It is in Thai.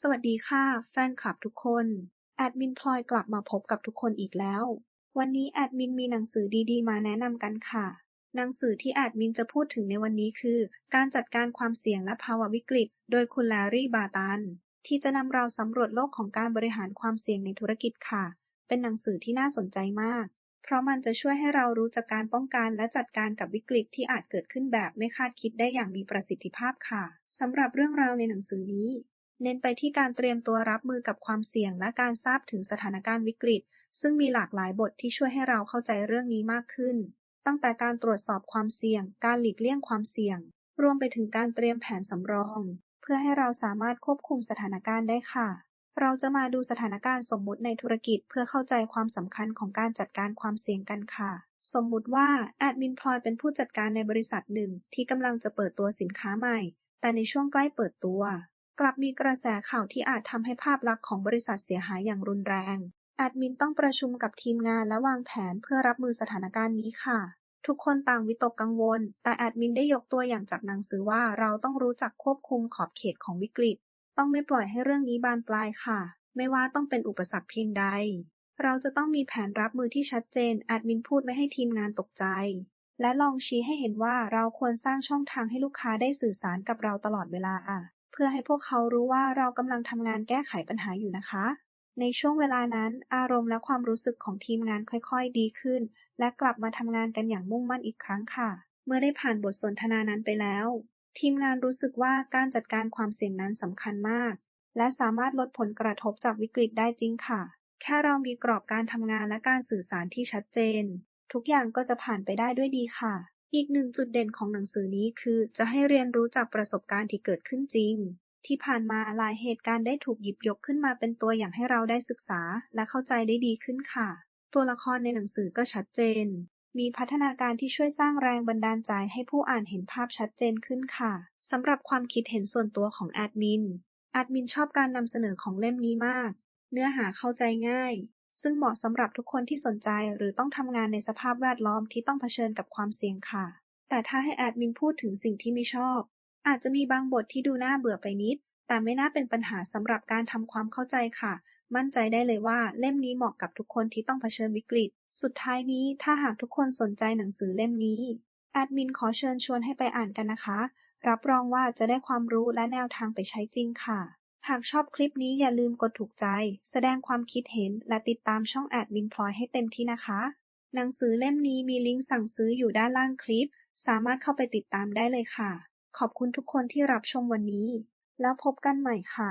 สวัสดีค่ะ แฟนคลับทุกคน แอดมินพลอยกลับมาพบกับทุกคนอีกแล้ว วันนี้แอดมินมีหนังสือดีๆ มาแนะนำกันค่ะ หนังสือที่แอดมินจะพูดถึงในวันนี้คือ การจัดการความเสี่ยงและภาวะวิกฤต โดยคุณแลรี่บาตัน ที่จะนำเราสำรวจโลกของการบริหารความเสี่ยงในธุรกิจค่ะ เป็นหนังสือที่น่าสนใจมาก เพราะมันจะช่วยให้เรารู้จักการป้องกันและจัดการกับวิกฤตที่อาจเกิดขึ้นแบบไม่คาดคิดได้อย่างมีประสิทธิภาพค่ะสำหรับเรื่องราวในหนังสือนี้ เน้นไปที่การเตรียมตัวรับมือกับความเสี่ยง และการทราบถึงสถานการณ์วิกฤต ซึ่งมีหลากหลายบทที่ช่วยให้เราเข้าใจเรื่องนี้มากขึ้น ตั้งแต่การตรวจสอบความเสี่ยง การหลีกเลี่ยงความเสี่ยง รวมไปถึงการเตรียมแผนสำรอง เพื่อให้เราสามารถควบคุมสถานการณ์ได้ค่ะ เราจะมาดูสถานการณ์สมมุติในธุรกิจเพื่อเข้าใจความสำคัญของการจัดการความเสี่ยงกันค่ะสมมุติว่าแอดมินพลอยเป็นผู้จัดการในบริษัทหนึ่งที่กำลังจะเปิดตัวสินค้าใหม่ แต่ในช่วงใกล้เปิดตัว กลับมีกระแสข่าวที่อาจทำให้ภาพลักษณ์ของบริษัทเสียหายอย่างรุนแรง แอดมินต้องประชุมกับทีมงานและวางแผนเพื่อรับมือสถานการณ์นี้ค่ะ ทุกคนต่างวิตกกังวล แต่แอดมินได้ยกตัวอย่างจากหนังสือว่าเราต้องรู้จักควบคุมขอบเขตของวิกฤต ต้องไม่ปล่อยให้เรื่องนี้บานปลายค่ะ ไม่ว่าต้องเป็นอุปสรรคเพียงใด เราจะต้องมีแผนรับมือที่ชัดเจน แอดมินพูดไม่ให้ทีมงานตกใจ และลองชี้ให้เห็นว่าเราควรสร้างช่องทางให้ลูกค้าได้สื่อสารกับเราตลอดเวลา พื่อให้พวกเขารู้ว่าเรากำลังทำงานแก้ไขปัญหาอยู่นะคะ ในช่วงเวลานั้น อารมณ์และความรู้สึกของทีมงานค่อยๆ ดีขึ้น และกลับมาทำงานกันอย่างมุ่งมั่นอีกครั้งค่ะ เมื่อได้ผ่านบทสนทนานั้นไปแล้ว ทีมงานรู้สึกว่าการจัดการความเสี่ยงนั้นสำคัญมาก และสามารถลดผลกระทบจากวิกฤตได้จริงค่ะ แค่เรามีกรอบการทำงานและการสื่อสารที่ชัดเจน ทุกอย่างก็จะผ่านไปได้ด้วยดีค่ะ อีกหนึ่งจุดเด่นของหนังสือนี้คือ จะให้เรียนรู้จากประสบการณ์ที่เกิดขึ้นจริง ที่ผ่านมาหลายเหตุการณ์ได้ถูกหยิบยกขึ้นมาเป็นตัวอย่างให้เราได้ศึกษา และเข้าใจได้ดีขึ้นค่ะ ตัวละครในหนังสือก็ชัดเจน มีพัฒนาการที่ช่วยสร้างแรงบันดาลใจให้ผู้อ่านเห็นภาพชัดเจนขึ้นค่ะสำหรับความคิดเห็นส่วนตัวของแอดมินแอดมินชอบการนำเสนอของเล่มนี้มาก เนื้อหาเข้าใจง่าย ซึ่งเหมาะสำหรับทุกคนที่สนใจหรือต้องทำงานในสภาพแวดล้อมที่ต้องเผชิญกับความเสี่ยงค่ะ แต่ถ้าให้แอดมินพูดถึงสิ่งที่ไม่ชอบ อาจจะมีบางบทที่ดูน่าเบื่อไปนิด แต่ไม่น่าเป็นปัญหาสำหรับการทำความเข้าใจค่ะ มั่นใจได้เลยว่าเล่มนี้เหมาะกับทุกคนที่ต้องเผชิญวิกฤต สุดท้ายนี้ถ้าหากทุกคนสนใจหนังสือเล่มนี้แอดมินขอเชิญชวนให้ไปอ่านกันนะคะ รับรองว่าจะได้ความรู้และแนวทางไปใช้จริงค่ะ หากชอบคลิปนี้อย่าลืมกดถูกใจ แสดงความคิดเห็น และติดตามช่องแอดวินพลอยให้เต็มที่นะคะ หนังสือเล่มนี้มีลิงก์สั่งซื้ออยู่ด้านล่างคลิป สามารถเข้าไปติดตามได้เลยค่ะ ขอบคุณทุกคนที่รับชมวันนี้ แล้วพบกันใหม่ค่ะ